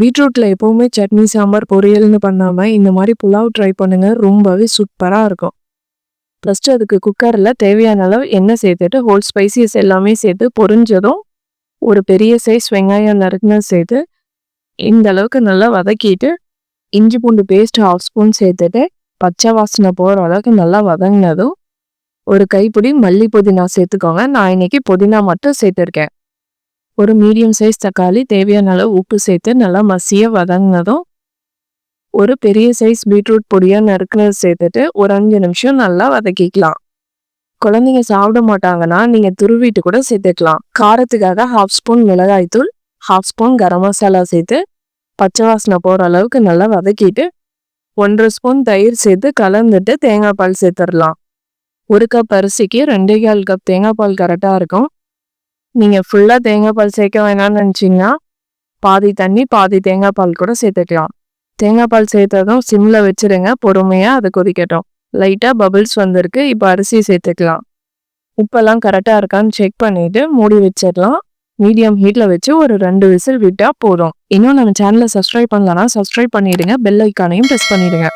பீட்ரூட்ல எப்பவுமே சட்னி சாம்பார் பொரியல்னு பண்ணாமல் இந்த மாதிரி புலாவ் ட்ரை பண்ணுங்க. ரொம்பவே சூப்பராக இருக்கும். ஃபஸ்ட்டு அதுக்கு குக்கரில் தேவையான அளவு எண்ணெய் சேர்த்துட்டு ஹோல் ஸ்பைசியஸ் எல்லாமே சேர்த்து பொரிஞ்சதும் ஒரு பெரிய சைஸ் வெங்காயம் நறுக்குன்னு சேர்த்து இந்த அளவுக்கு நல்லா வதக்கிட்டு இஞ்சி பூண்டு பேஸ்ட் ஹாஃப் ஸ்பூன் சேர்த்துட்டு பச்சை வாசனை போகிற அளவுக்கு நல்லா வதங்கினதும் ஒரு கைப்பிடி மல்லி புதினா சேர்த்துக்கோங்க. நான் இன்னைக்கு புதினா மட்டும் சேர்த்துருக்கேன். ஒரு மீடியம் சைஸ் தக்காளி தேவையான அளவு உப்பு சேர்த்து நல்லா மசிய வதங்கினதும் ஒரு பெரிய சைஸ் பீட்ரூட் பொடியாக நறுக்குனது சேர்த்துட்டு ஒரு அஞ்சு நிமிஷம் நல்லா வதக்கிக்கலாம். குழந்தைங்க சாப்பிட மாட்டாங்கன்னா நீங்கள் துருவிட்டு கூட சேர்த்துக்கலாம். காரத்துக்காக ஹாஃப் ஸ்பூன் மிளகாய்த்தூள் ஹாஃப் ஸ்பூன் கரம் மசாலா சேர்த்து பச்சை வாசனை போகிற அளவுக்கு நல்லா வதக்கிட்டு ஒன்றரை ஸ்பூன் தயிர் சேர்த்து கலந்துட்டு தேங்காய் பால் சேர்த்துடலாம். ஒரு கப் அரிசிக்கு ரெண்டே கால் கப் தேங்காய் பால் கரெக்டாக இருக்கும். நீங்கள் ஃபுல்லாக தேங்காய் பால் சேர்க்க வேணாம்னு நினச்சிங்கன்னா பாதி தண்ணி பாதி தேங்காய் பால் கூட சேர்த்துக்கலாம். தேங்காய் பால் சேர்த்ததும் சிம்மில் வச்சுருங்க பொறுமையாக அதை கொதிக்கட்டும். லைட்டாக பபிள்ஸ் வந்திருக்கு இப்போ அரிசி சேர்த்துக்கலாம். உப்பெல்லாம் கரெக்டாக இருக்கான்னு செக் பண்ணிவிட்டு மூடி வச்சிடலாம். மீடியம் ஹீட்டில் வச்சு ஒரு ரெண்டு விசில் விட்டால் போதும். இன்னும் நம்ம சேனலை சப்ஸ்கிரைப் பண்ணலன்னா சப்ஸ்கிரைப் பண்ணிவிடுங்க பெல் ஐக்கானையும் ப்ரெஸ் பண்ணிவிடுங்க